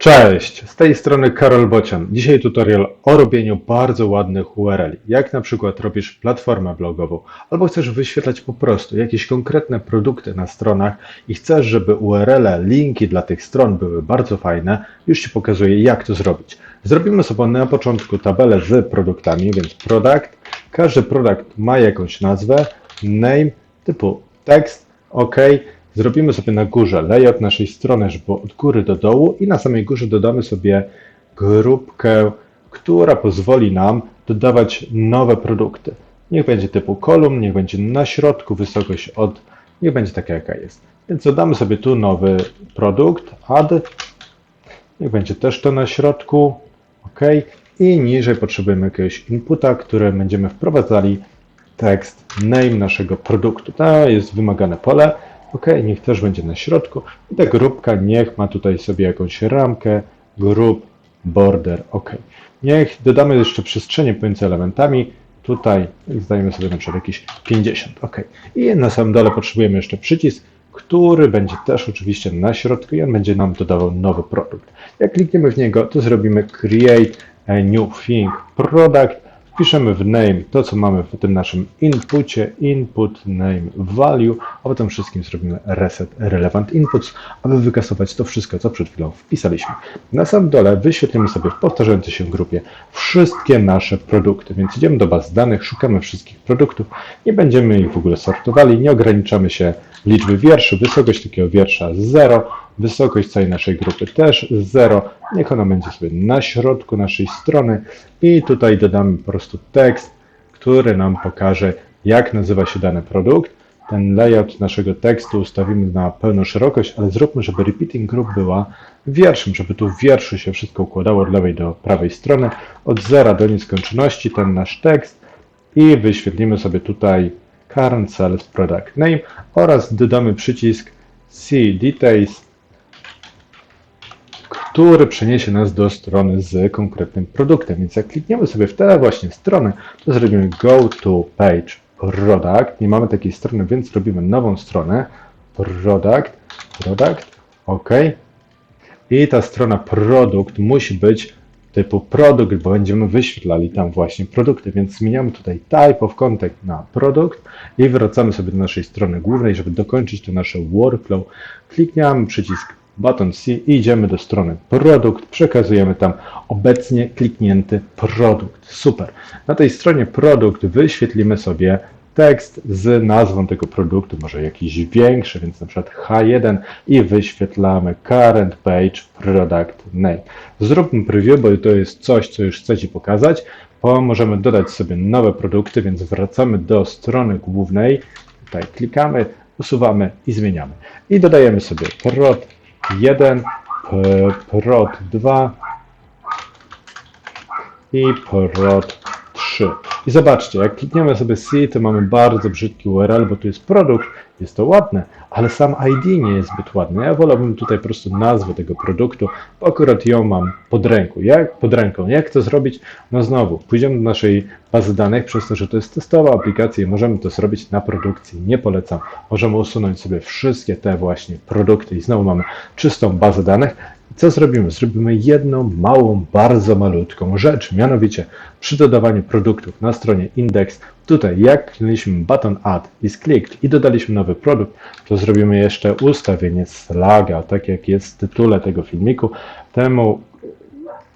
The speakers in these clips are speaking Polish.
Cześć, z tej strony Karol Bocian. Dzisiaj tutorial o robieniu bardzo ładnych URL. Jak na przykład robisz platformę blogową, albo chcesz wyświetlać po prostu jakieś konkretne produkty na stronach i chcesz, żeby URL, linki dla tych stron były bardzo fajne, już Ci pokazuję jak to zrobić. Zrobimy sobie na początku tabelę z produktami, więc product. Każdy produkt ma jakąś nazwę, name, typu tekst, OK. Zrobimy sobie na górze layout naszej strony, żeby od góry do dołu i na samej górze dodamy sobie grupkę, która pozwoli nam dodawać nowe produkty. Niech będzie typu kolumn, niech będzie na środku wysokość od, niech będzie taka jaka jest. Więc dodamy sobie tu nowy produkt, add, niech będzie też to na środku, OK. I niżej potrzebujemy jakiegoś inputa, który będziemy wprowadzali tekst name naszego produktu. To jest wymagane pole. OK, niech też będzie na środku. I ta grupka niech ma tutaj sobie jakąś ramkę, group, border, OK. Niech dodamy jeszcze przestrzenie pomiędzy elementami. Tutaj zdajemy sobie na przykład jakieś 50, OK. I na samym dole potrzebujemy jeszcze przycisk, który będzie też oczywiście na środku i on będzie nam dodawał nowy produkt. Jak klikniemy w niego, to zrobimy create a new thing product Wpiszemy w name to, co mamy w tym naszym inpucie, input, name, value, a potem wszystkim zrobimy reset relevant inputs, aby wykasować to wszystko, co przed chwilą wpisaliśmy. Na sam dole wyświetlimy sobie w powtarzającej się grupie wszystkie nasze produkty, więc idziemy do baz danych, szukamy wszystkich produktów, nie będziemy ich w ogóle sortowali, nie ograniczamy się liczby wierszy, wysokość takiego wiersza 0, wysokość całej naszej grupy też 0, niech ona będzie sobie na środku naszej strony. I tutaj dodamy po prostu tekst, który nam pokaże, jak nazywa się dany produkt. Ten layout naszego tekstu ustawimy na pełną szerokość, ale zróbmy, żeby repeating group była wierszem, żeby tu w wierszu się wszystko układało od lewej do prawej strony, od zera do nieskończoności ten nasz tekst. I wyświetlimy sobie tutaj current sales product name oraz dodamy przycisk see details który przeniesie nas do strony z konkretnym produktem. Więc jak klikniemy sobie w tę właśnie stronę, to zrobimy go to page product. Nie mamy takiej strony, więc robimy nową stronę product, product, OK. I ta strona produkt musi być typu produkt, bo będziemy wyświetlali tam właśnie produkty, więc zmieniamy tutaj type of contact na produkt i wracamy sobie do naszej strony głównej, żeby dokończyć to nasze workflow. Klikniemy przycisk button C i idziemy do strony produkt, przekazujemy tam obecnie kliknięty produkt. Super. Na tej stronie produkt wyświetlimy sobie tekst z nazwą tego produktu, może jakiś większy, więc na przykład H1 i wyświetlamy current page product name. Zróbmy preview, bo to jest coś, co już chcę Ci pokazać, bo możemy dodać sobie nowe produkty, więc wracamy do strony głównej, tutaj klikamy, usuwamy i zmieniamy. I dodajemy sobie prod 1, prod 2 i prod 3. I zobaczcie, jak klikniemy sobie C, to mamy bardzo brzydki URL, bo tu jest produkt, jest to ładne, ale sam ID nie jest zbyt ładny. Ja wolałbym tutaj po prostu nazwę tego produktu, bo akurat ją mam pod ręką. Jak, pod ręką. Jak to zrobić? No znowu, pójdziemy do naszej bazy danych, przez to, że to jest testowa aplikacja i możemy to zrobić na produkcji. Nie polecam. Możemy usunąć sobie wszystkie te właśnie produkty i znowu mamy czystą bazę danych co zrobimy? Zrobimy jedną małą, bardzo malutką rzecz, mianowicie przy dodawaniu produktów na stronie index, tutaj jak kliknęliśmy button add is clicked i dodaliśmy nowy produkt, to zrobimy jeszcze ustawienie slaga, tak jak jest w tytule tego filmiku. Temu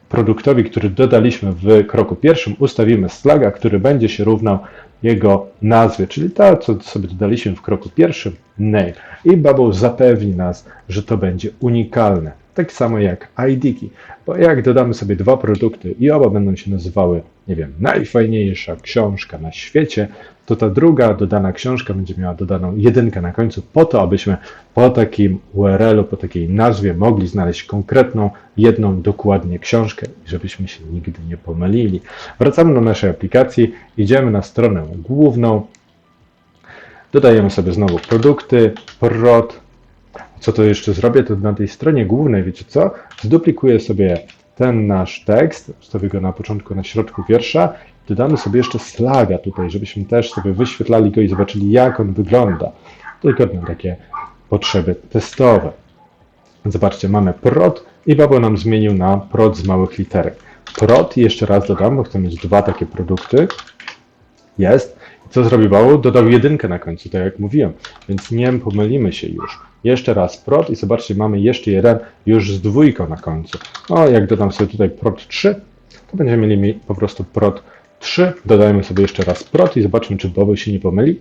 produktowi, który dodaliśmy w kroku pierwszym, ustawimy slaga, który będzie się równał jego nazwie, czyli to, co sobie dodaliśmy w kroku pierwszym, name. I Bubble zapewni nas, że to będzie unikalne. Tak samo jak ID-ki, bo jak dodamy sobie dwa produkty i oba będą się nazywały, nie wiem, najfajniejsza książka na świecie, to ta druga dodana książka będzie miała dodaną jedynkę na końcu, po to, abyśmy po takim URL-u, po takiej nazwie mogli znaleźć konkretną, jedną dokładnie książkę, żebyśmy się nigdy nie pomylili. Wracamy do naszej aplikacji, idziemy na stronę główną, dodajemy sobie znowu produkty, prod, co to jeszcze zrobię, to na tej stronie głównej, wiecie co? Zduplikuję sobie ten nasz tekst, wstawię go na początku, na środku wiersza, dodamy sobie jeszcze slaga tutaj, żebyśmy też sobie wyświetlali go i zobaczyli, jak on wygląda. Tylko na takie potrzeby testowe. Zobaczcie, mamy prod i Paweł nam zmienił na prod z małych literek. Prod, jeszcze raz dodam, bo chcę mieć dwa takie produkty. Jest. Co zrobił Paweł? Dodał jedynkę na końcu, tak jak mówiłem. Więc nie pomylimy się już. Jeszcze raz prod i zobaczcie, mamy jeszcze jeden już z dwójką na końcu. No, jak dodam sobie tutaj prod 3, to będziemy mieli mi- po prostu prod 3. Dodajemy sobie jeszcze raz prod i zobaczymy, czy Paweł się nie pomyli.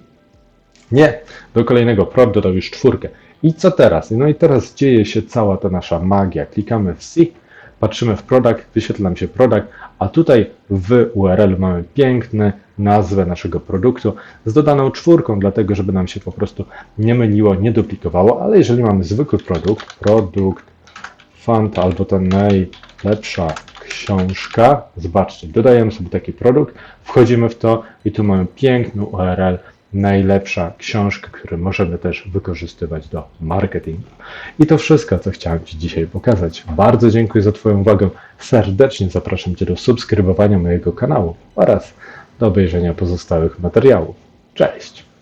Nie, do kolejnego prod dodał już czwórkę. I co teraz? No i teraz dzieje się cała ta nasza magia. Klikamy w SIG, patrzymy w product, wyświetla nam się product, a tutaj w URL mamy piękny nazwę naszego produktu z dodaną czwórką, dlatego żeby nam się po prostu nie myliło, nie duplikowało, ale jeżeli mamy zwykły produkt, produkt font albo ta najlepsza książka, zobaczcie, dodajemy sobie taki produkt, wchodzimy w to i tu mamy piękny URL, najlepsza książka, który możemy też wykorzystywać do marketingu. I to wszystko, co chciałem Ci dzisiaj pokazać. Bardzo dziękuję za Twoją uwagę. Serdecznie zapraszam Cię do subskrybowania mojego kanału oraz do obejrzenia pozostałych materiałów. Cześć!